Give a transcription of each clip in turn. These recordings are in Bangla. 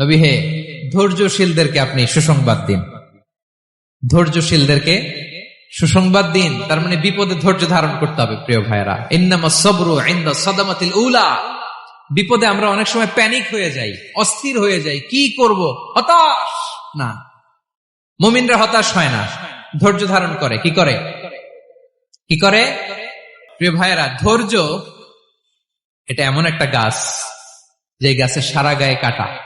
নবী হে ধৈর্যশীলদেরকে আপনি সুসংবাদ দিন। ধৈর্যশীলদেরকে সুসংবাদ দিন। তার মানে বিপদে ধৈর্য ধারণ করতে হবে, প্রিয় ভাইরা ইন্নামা সবরু ইন্দা সদামাতিল উলা। বিপদে আমরা অনেক সময় প্যানিক হয়ে যাই, অস্থির হয়ে যাই। কি করব? হতাশ? না। মুমিনরা হতাশ হয় না। ধৈর্য ধারণ করে। কি করে? কি করে? প্রিয় ভাইয়েরা, ধৈর্য, এটা এমন একটা গাছ, যে গাছের সারা গায়ে কাটা।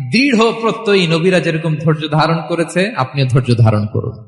দৃঢ় প্রত্যয়ী নবীরা যেরকম ধৈর্য ধারণ করেছে আপনিও ধৈর্য ধারণ করুন।